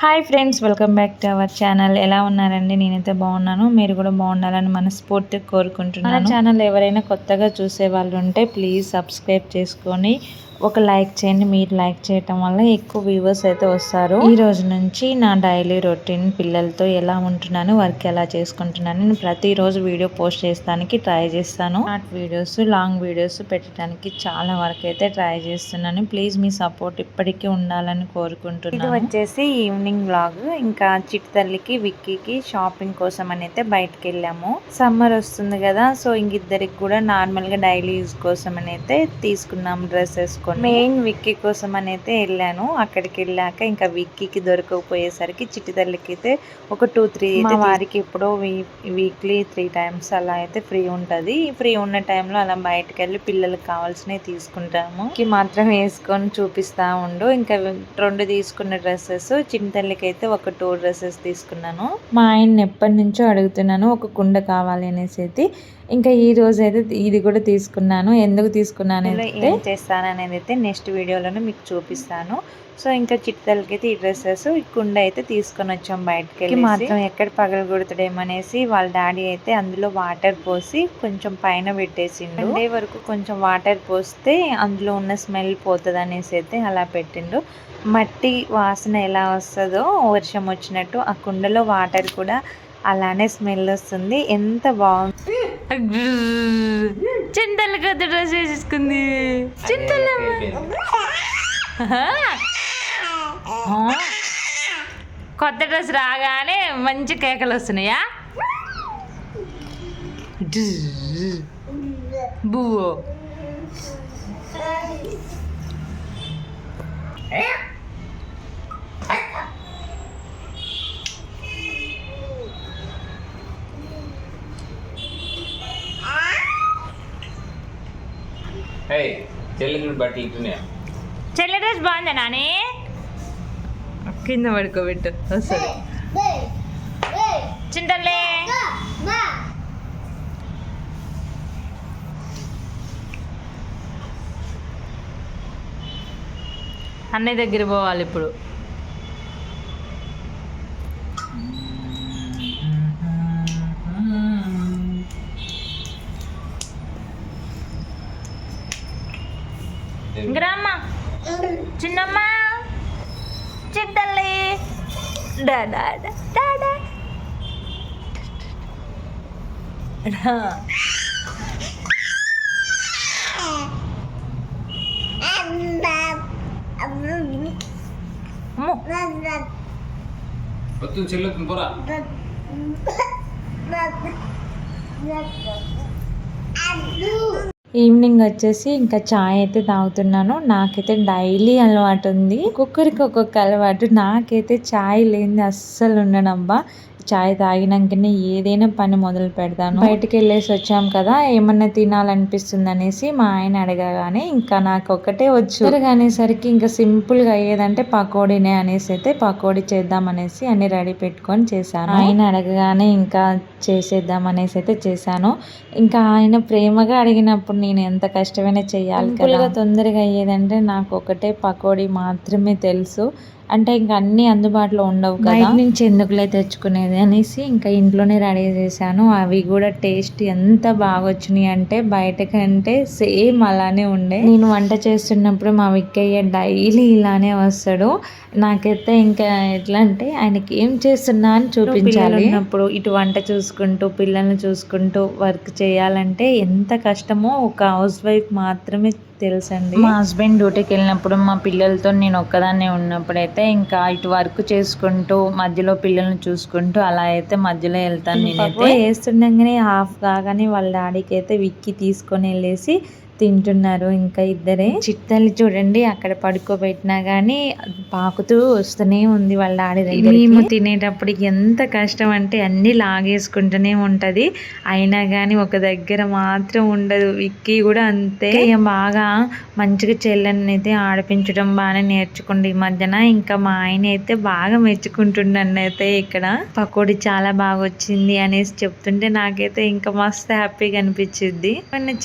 Hi friends welcome back to our channel. ఎలా ఉన్నారండి? నేనైతే బాగున్నాను. మీరు కూడా బాగుండాలని మనస్ఫూర్తిగా కోరుకుంటున్నాను. మన ఛానల్ ఎవరైనా కొత్తగా చూసే వాళ్ళు ఉంటే ప్లీజ్ సబ్స్క్రైబ్ చేసుకొని ఒక లైక్ చేయండి. మీరు లైక్ చేయటం వల్ల ఎక్కువ వ్యూవర్స్ అయితే వస్తారు. ఈ రోజు నుంచి నా డైలీ రొటీన్ పిల్లలతో ఎలా ఉంటున్నాను వర్క్ ఎలా చేసుకుంటున్నాను నేను ప్రతిరోజు వీడియో పోస్ట్ చేస్తానికి ట్రై చేస్తాను. షార్ట్ వీడియోస్ లాంగ్ వీడియోస్ పెట్టడానికి చాలా వరకు అయితే ట్రై చేస్తున్నాను. ప్లీజ్ మీ సపోర్ట్ ఇప్పటికీ ఉండాలని కోరుకుంటున్నాను. వచ్చేసి ఈవినింగ్ బ్లాగ్ ఇంకా చిట్ తల్లికి విక్కీకి షాపింగ్ కోసం అని అయితే బయటకు వెళ్ళాము సమ్మర్ వస్తుంది కదా సో ఇంకిద్దరికి కూడా నార్మల్గా డైలీ యూజ్ కోసం అని అయితే తీసుకున్నాం డ్రెస్సెస్ మెయిన్ విక్కీ కోసం అని అయితే వెళ్ళాను. అక్కడికి వెళ్ళాక ఇంకా విక్కీకి దొరకకపోయేసరికి చిట్టి తల్లికి అయితే ఒక టూ త్రీ వారికి ఎప్పుడో వీక్లీ త్రీ టైమ్స్ అలా అయితే ఫ్రీ ఉంటుంది. ఫ్రీ ఉన్న టైంలో అలా బయటకు వెళ్ళి పిల్లలకు కావాల్సినవి తీసుకుంటాము. కి మాత్రం వేసుకొని చూపిస్తా ఉండు. ఇంకా రెండు తీసుకున్న డ్రెస్సెస్ చిన్న తల్లికి అయితే ఒక టూ డ్రెస్సెస్ తీసుకున్నాను. మా ఆయన ఎప్పటి నుంచో అడుగుతున్నాను ఒక కుండ కావాలి అనేసి అయితే. ఇంకా ఈ రోజు అయితే ఇది కూడా తీసుకున్నాను. ఎందుకు తీసుకున్నాను ఏం చేస్తాను అనేది అయితే నెక్స్ట్ వీడియోలోనే మీకు చూపిస్తాను. సో ఇంకా చిట్టలకి అయితే ఈ డ్రెస్సెస్ ఈ కుండ అయితే తీసుకొని వచ్చాం బయటకి వెళ్ళి మాత్రం ఎక్కడ పగలగొడతాడేమనేసి వాళ్ళ డాడీ అయితే అందులో వాటర్ పోసి కొంచెం పైన పెట్టేసిండు. డే వరకు కొంచెం వాటర్ పోస్తే అందులో ఉన్న స్మెల్ పోతుంది అనేసి అయితే అలా పెట్టిండు. మట్టి వాసన ఎలా వస్తుందో వర్షం వచ్చినట్టు ఆ కుండలో వాటర్ కూడా అలానే స్మెల్ వస్తుంది. ఎంత బాగుంది చింతలు కొత్త డ్రెస్ వేసేసుకుంది. చింతలు కొత్త డ్రెస్ రాగానే మంచి కేకలు వస్తున్నాయా? బువ్వో. చెల్లి బట్టలు ఇట్టున్నాయా చెల్లె డ్రెస్ బాగుందా నాని? కింద పడుకోబెట్టు. వస్తుంది చింతలే. అన్నయ్య దగ్గర పోవాలి ఇప్పుడు. గ్రామ చిన్నమ్మ చిట్టల్లి డాడా డాడా వస్తుంది చెల్లి పోరా ఈవినింగ్ వచ్చేసి ఇంకా చాయ్ అయితే తాగుతున్నాను. నాకైతే డైలీ అలవాటు ఉంది. ఒక్కొక్కరికి ఒక్కొక్క అలవాటు. నాకైతే చాయ్ లేనిది అస్సలు ఉండనబ్బా. చాయ్ తాగినాకనే ఏదైనా పని మొదలు పెడతాను. బయటకు వెళ్ళేసి వచ్చాం కదా ఏమన్నా తినాలనిపిస్తుంది అనేసి మా ఆయన అడగగానే ఇంకా నాకు ఒకటే వచ్చు. అనేసరికి ఇంకా సింపుల్గా అయ్యేదంటే పకోడీనే అనేసి అయితే పకోడీ చేద్దాం అనేసి అన్ని రెడీ పెట్టుకొని చేశాను. ఆయన అడగగానే ఇంకా చేసేద్దాం అనేసి అయితే చేశాను. ఇంకా ఆయన ప్రేమగా అడిగినప్పుడు నేను ఎంత కష్టమైనా చేయాలి కదా. తొందరగా అయ్యేదంటే నాకు ఒకటే పకోడీ మాత్రమే తెలుసు. అంటే ఇంకా అన్ని అందుబాటులో ఉండవు కదా. నుంచి ఎందుకులే తెచ్చుకునేది అనేసి ఇంకా ఇంట్లోనే రెడీ చేశాను. అవి కూడా టేస్ట్ ఎంత బాగా వచ్చినాయి అంటే బయట కంటే సేమ్ అలానే ఉండే. నేను వంట చేస్తున్నప్పుడు మా విక్కయ్య డైలీ ఇలానే వస్తాడు. నాకైతే ఇంకా ఎట్లా అంటే ఆయనకి ఏం చేస్తున్నా అని చూపించాలి. ఉన్నప్పుడు ఇటు వంట చూసుకుంటూ పిల్లల్ని చూసుకుంటూ వర్క్ చేయాలంటే ఎంత కష్టమో ఒక హౌస్ వైఫ్ మాత్రమే తెలుసండి. మా హస్బెండ్ డ్యూటీకి వెళ్ళినప్పుడు మా పిల్లలతో నేను ఒక్కదాన్నే ఉన్నప్పుడు అయితే ఇంకా ఇటు వర్క్ చేసుకుంటూ మధ్యలో పిల్లల్ని చూసుకుంటూ అలా అయితే మధ్యలో వెళ్తాను నేనైతే. వేస్తుండగానే హాఫ్ కాగానే వాళ్ళ డాడీకి అయితే విక్కి తీసుకొని వెళ్ళేసి తింటున్నారు ఇంకా ఇద్దరే. చిట్టల్లి చూడండి అక్కడ పడుకోబెట్టినా కానీ పాకుతూ వస్తూనే ఉంది వాళ్ళ ఆడి దగ్గర మేము తినేటప్పుడు ఎంత కష్టం అంటే అన్ని లాగేసుకుంటూనే ఉంటది. అయినా కానీ ఒక దగ్గర మాత్రం ఉండదు. విక్కీ కూడా అంతే. బాగా మంచిగా చెల్లెని అయితే ఆడిపించడం బాగానే నేర్చుకుంది. ఈ మధ్యన ఇంకా మా ఆయన అయితే బాగా మెచ్చుకుంటున్నాను అయితే ఇక్కడ. పకోడీ చాలా బాగా వచ్చింది అనేసి చెప్తుంటే నాకైతే ఇంకా మస్తు హ్యాపీగా అనిపించింది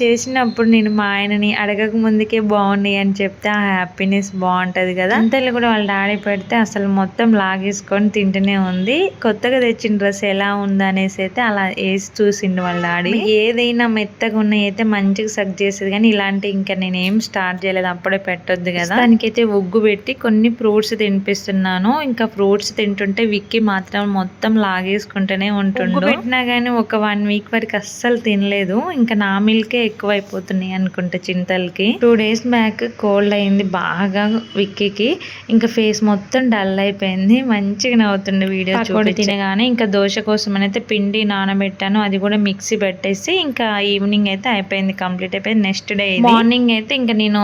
చేసినప్పుడు నేను మా ఆయనని అడగక ముందుకే బాగున్నాయి అని చెప్తే ఆ హ్యాపీనెస్ బాగుంటది కదా. అంతలో కూడా వాళ్ళ డాడీ పెడితే అసలు మొత్తం లాగేసుకొని తింటూనే ఉంది. కొత్తగా తెచ్చిన డ్రెస్ ఎలా ఉంది అనేసి అయితే అలా వేసి చూసిండు వాళ్ళ డాడీ. ఏదైనా మెత్తగా ఉన్నాయి అయితే మంచిగా సక్ చేసేది కానీ ఇలాంటి ఇంకా నేను ఏం స్టార్ట్ చేయలేదు. అప్పుడే పెట్టొద్దు కదా. దానికైతే ఉగ్గు పెట్టి కొన్ని ఫ్రూట్స్ తినిపిస్తున్నాను. ఇంకా ఫ్రూట్స్ తింటుంటే విక్కీ మాత్రం మొత్తం లాగేసుకుంటూనే ఉంటుండు. పెట్టినా కానీ ఒక వన్ వీక్ వరకు అస్సలు తినలేదు. ఇంకా నా మిల్కే ఎక్కువ అయిపోతున్నాయి అనుకుంటా చింతలకి. టూ డేస్ బ్యాక్ కోల్డ్ అయింది బాగా విక్కీకి. ఇంకా ఫేస్ మొత్తం డల్ అయిపోయింది. మంచిగా నవ్వుతుండే వీడియో చూడి తినగానే ఇంకా దోశ కోసం అయితే పిండి నానబెట్టాను. అది కూడా మిక్సీ పెట్టేసి ఇంకా ఈవినింగ్ అయితే అయిపోయింది కంప్లీట్ అయిపోయింది. నెక్స్ట్ డే మార్నింగ్ అయితే ఇంకా నేను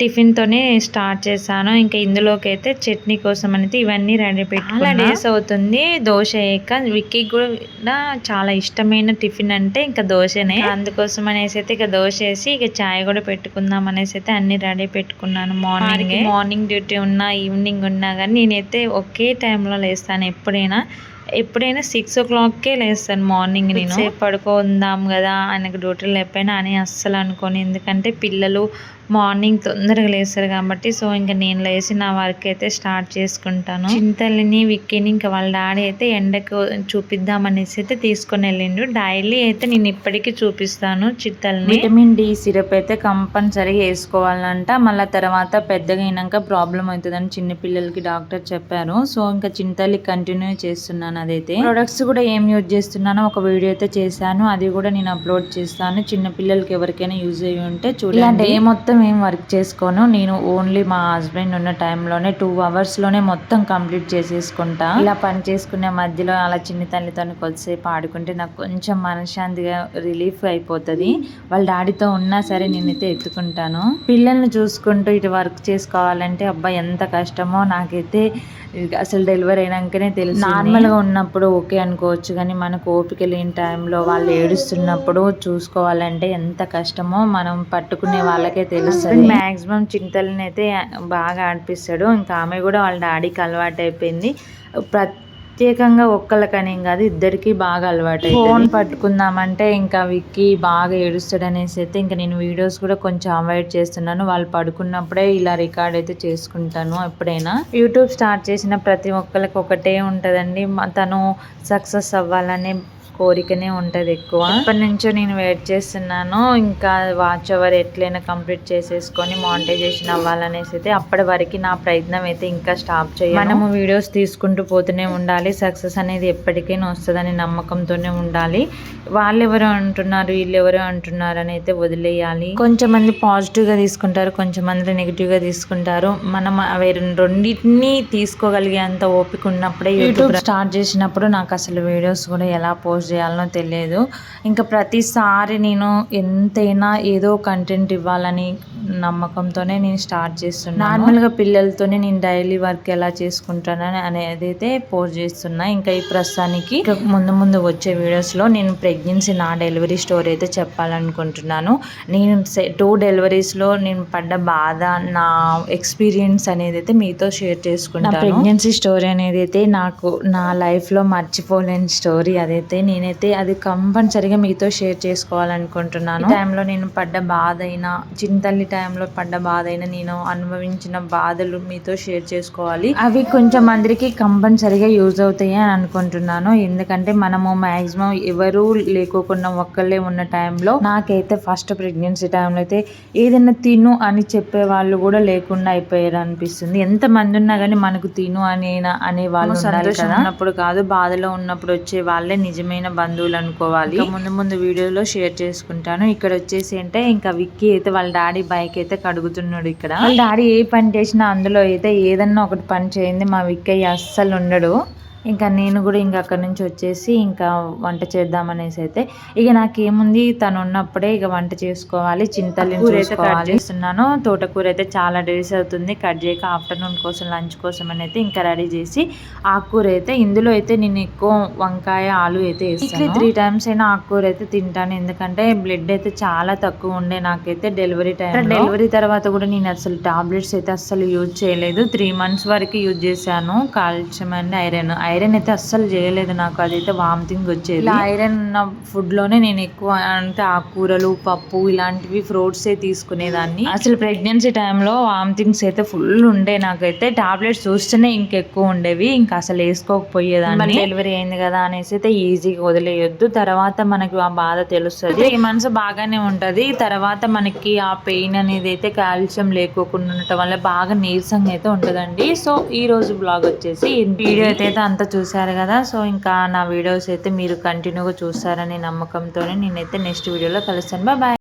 టిఫిన్ తోనే స్టార్ట్ చేశాను. ఇంకా ఇందులోకి అయితే చట్నీ కోసం అయితే ఇవన్నీ రెడీ పెట్టి చాలా డేస్ అవుతుంది. దోశ వేయక విక్కీ కూడా చాలా ఇష్టమైన టిఫిన్ అంటే ఇంకా దోశనే. అందుకోసం అనేసి అయితే ఇక దోశ వేసి ఇక చాయ్ కూడా పెట్టుకుందాం అనేసి అయితే అన్ని రెడీ పెట్టుకున్నాను. మార్నింగ్. మార్నింగ్ డ్యూటీ ఉన్నా ఈవినింగ్ ఉన్నా కానీ నేనైతే ఒకే టైంలో లేస్తాను ఎప్పుడైనా. ఎప్పుడైనా సిక్స్ ఓ క్లాక్కే లేస్తాను మార్నింగ్ నేను. సేపు పడుకుందాం కదా ఆయనకు డ్యూటీలు లేకపోయినా అని అస్సలు అనుకోని. ఎందుకంటే పిల్లలు మార్నింగ్ తొందరగా లేస్తారు కాబట్టి సో ఇంకా నేను లేచి నా వర్క్ అయితే స్టార్ట్ చేసుకుంటాను. చింతల్ని విక్కీని ఇంకా వాళ్ళ డాడీ అయితే ఎండకు చూపిద్దామనేసి అయితే తీసుకొని వెళ్ళిండు. డైలీ అయితే నేను ఇప్పటికీ చూపిస్తాను చిత్తల్ని. విటమిన్ డి సిరప్ అయితే కంపల్సరీగా వేసుకోవాలంట. మళ్ళీ తర్వాత పెద్దగా అయినాక ప్రాబ్లం అవుతుందని చిన్న పిల్లలకి డాక్టర్ చెప్పారు. సో ఇంకా చింతల్లి కంటిన్యూ చేస్తున్నాను అదైతే. ప్రొడక్ట్స్ కూడా ఏం యూజ్ చేస్తున్నానో ఒక వీడియో అయితే చేశాను. అది కూడా నేను అప్లోడ్ చేస్తాను. చిన్న పిల్లలకి ఎవరికైనా యూజ్ అయ్యి ఉంటే చూడండి. ఏ మొత్తం ఏం వర్క్ చేసుకోను. నేను ఓన్లీ మా హస్బెండ్ ఉన్న టైంలోనే టూ అవర్స్లోనే మొత్తం కంప్లీట్ చేసేసుకుంటా. ఇలా పని చేసుకునే మధ్యలో అలా చిన్న తల్లితో కొద్దిసేపు ఆడుకుంటే నాకు కొంచెం మనశ్శాంతిగా రిలీఫ్ అయిపోతుంది. వాళ్ళ డాడీతో ఉన్నా సరే నేనైతే ఎత్తుకుంటాను. పిల్లల్ని చూసుకుంటూ ఇటు వర్క్ చేసుకోవాలంటే అబ్బాయి ఎంత కష్టమో నాకైతే అసలు డెలివరీ అయినాకనే తెలుసు నార్మల్గా ఉన్నప్పుడు ఓకే అనుకోవచ్చు కానీ మనకు ఓపిక లేని టైంలో వాళ్ళు ఏడుస్తున్నప్పుడు చూసుకోవాలంటే ఎంత కష్టమో మనం పట్టుకునే వాళ్ళకే తెలుసు తెలుస్తుంది మాక్సిమం చింతలని అయితే బాగా ఆడిపిస్తాడు ఇంకా ఆమె కూడా వాళ్ళ డాడీకి అలవాటు అయిపోయింది ప్రత్యేకంగా ఒక్కళ్ళకనేం కాదు ఇద్దరికి బాగా అలవాటు ఫోన్ పట్టుకుందామంటే ఇంకా విక్కీ బాగా ఏడుస్తాడు అనేసి అయితే ఇంకా నేను వీడియోస్ కూడా కొంచెం అవాయిడ్ చేస్తున్నాను. వాళ్ళు పడుకున్నప్పుడే ఇలా రికార్డ్ అయితే చేసుకుంటాను ఎప్పుడైనా. యూట్యూబ్ స్టార్ట్ చేసిన ప్రతి ఒక్కరికి ఒకటే ఉంటుందండి. తను సక్సెస్ అవ్వాలనే కోరికనే ఉంటుంది ఎక్కువ. ఇప్పటి నుంచో నేను వెయిట్ చేస్తున్నాను. ఇంకా వాచ్ అవర్ ఎట్లయినా కంప్లీట్ చేసేసుకొని మానిటైజేషన్ అవ్వాలనేసి అయితే అప్పటి వరకు నా ప్రయత్నం అయితే ఇంకా స్టాప్ చేయాలి మనము వీడియోస్ తీసుకుంటూ పోతూనే ఉండాలి. సక్సెస్ అనేది ఎప్పటికైనా వస్తుందని నమ్మకంతోనే ఉండాలి. వాళ్ళు ఎవరో అంటున్నారు వీళ్ళు ఎవరో అంటున్నారు అని అయితే వదిలేయాలి. కొంచెం మంది పాజిటివ్గా తీసుకుంటారు కొంచెం మంది నెగిటివ్గా తీసుకుంటారు. మనం అవి రెండింటిని తీసుకోగలిగే అంత ఓపిక ఉన్నప్పుడే యూట్యూబ్ స్టార్ట్ చేసినప్పుడు నాకు అసలు వీడియోస్ కూడా ఎలా పోస్ట్ చేయాలనో తెలియదు. ఇంకా ప్రతిసారి నేను ఎంతైనా ఏదో కంటెంట్ ఇవ్వాలని నమ్మకంతోనే నేను స్టార్ట్ చేస్తున్నాను. నార్మల్గా పిల్లలతోనే నేను డైలీ వర్క్ ఎలా చేసుకుంటానని అనేది అయితే పోస్ట్ చేస్తున్నా. ఇంకా ఈ ప్రస్తుతానికి ముందు ముందు వచ్చే వీడియోస్లో నేను ప్రెగ్నెన్సీ నా డెలివరీ స్టోరీ అయితే చెప్పాలనుకుంటున్నాను. నేను టూ డెలివరీస్లో నేను పడ్డ బాధ నా ఎక్స్పీరియన్స్ అనేది అయితే మీతో షేర్ చేసుకుంటాను. ప్రెగ్నెన్సీ స్టోరీ అనేది అయితే నాకు నా లైఫ్లో మర్చిపోలేని స్టోరీ అదైతే నేనైతే అది కంపల్సరీగా మీతో షేర్ చేసుకోవాలనుకుంటున్నాను. టైంలో నేను పడ్డ బాధ అయినా చింతల్లి టైంలో పడ్డ బాధ అయినా నేను అనుభవించిన బాధలు మీతో షేర్ చేసుకోవాలి. అవి కొంచెం మందికి కంపల్సరీగా యూజ్ అవుతాయి అని అనుకుంటున్నాను. ఎందుకంటే మనము మాక్సిమం ఎవరు లేకోకుండా ఒక్కళ్ళే ఉన్న టైంలో నాకైతే ఫస్ట్ ప్రెగ్నెన్సీ టైంలో అయితే ఏదైనా తిను అని చెప్పే వాళ్ళు కూడా లేకుండా అయిపోయారు అనిపిస్తుంది ఎంత మంది ఉన్నా కానీ మనకు తిను అని అనే వాళ్ళు సంతోషం ఉన్నప్పుడు కాదు బాధలో ఉన్నప్పుడు వచ్చే వాళ్ళే నిజమైన బంధువులు అనుకోవాలి. ముందు ముందు వీడియోలో షేర్ చేసుకుంటాను. ఇక్కడ వచ్చేసి అంటే ఇంకా విక్కీ అయితే వాళ్ళ డాడీ బైక్ అయితే కడుగుతున్నాడు ఇక్కడ. వాళ్ళ డాడీ ఏ పని చేసినా అందులో అయితే ఏదన్నా ఒకటి పని చేయండి మా విక్కయ్య అస్సలు ఉండడు. ఇంకా నేను కూడా ఇంకా అక్కడ నుంచి వచ్చేసి ఇంకా వంట చేద్దామనేసి అయితే ఇక నాకేముంది? తను ఉన్నప్పుడే ఇక వంట చేసుకోవాలి చింతలు చేస్తున్నాను. తోటకూర అయితే చాలా డేస్ అవుతుంది. కట్ చేయక ఆఫ్టర్నూన్ కోసం లంచ్ కోసం అని అయితే ఇంకా రెడీ చేసి ఆకుకూర అయితే ఇందులో అయితే నేను ఎక్కువ వంకాయ ఆలు అయితే వేస్తాను. త్రీ టైమ్స్ అయినా ఆకుకూర అయితే తింటాను. ఎందుకంటే బ్లడ్ అయితే చాలా తక్కువ ఉండే నాకైతే డెలివరీ టైం డెలివరీ తర్వాత కూడా నేను అసలు టాబ్లెట్స్ అయితే అస్సలు యూజ్ చేయలేదు. త్రీ మంత్స్ వరకు యూజ్ చేశాను. కాల్షియం అండ్ ఐరన్ ఐరన్ అయితే అస్సలు చేయలేదు నాకు. అదైతే వామిటింగ్ వచ్చేది. ఇలా ఐరన్ ఉన్న ఫుడ్లోనే నేను ఎక్కువ అంటే ఆకుకూరలు పప్పు ఇలాంటివి ఫ్రూట్స్ ఏ తీసుకునేదాన్ని. అసలు ప్రెగ్నెన్సీ టైంలో వామిటింగ్స్ అయితే ఫుల్ ఉండే నాకైతే. టాబ్లెట్స్ చూస్తేనే ఇంకెక్కువ ఉండేవి. ఇంకా అసలు వేసుకోకపోయేదాన్ని. డెలివరీ అయింది కదా అనేసి అయితే ఈజీగా వదిలేయొద్దు. తర్వాత మనకి ఆ బాధ తెలుస్తుంది. త్రీ మంత్స్ బాగానే ఉంటది. తర్వాత మనకి ఆ పెయిన్ అనేది అయితే కాల్షియం లేకోకుండా ఉండటం వల్ల బాగా నీరసంగా అయితే ఉంటదండి. సో ఈ రోజు బ్లాగ్ వచ్చేసి వీడియో అయితే అంతా చూశారు కదా. సో ఇంకా నా వీడియోస్ అయితే మీరు కంటిన్యూగా చూస్తారనే నమ్మకంతోనే నేనైతే నెక్స్ట్ వీడియోలో కలుస్తాను. బాయ్.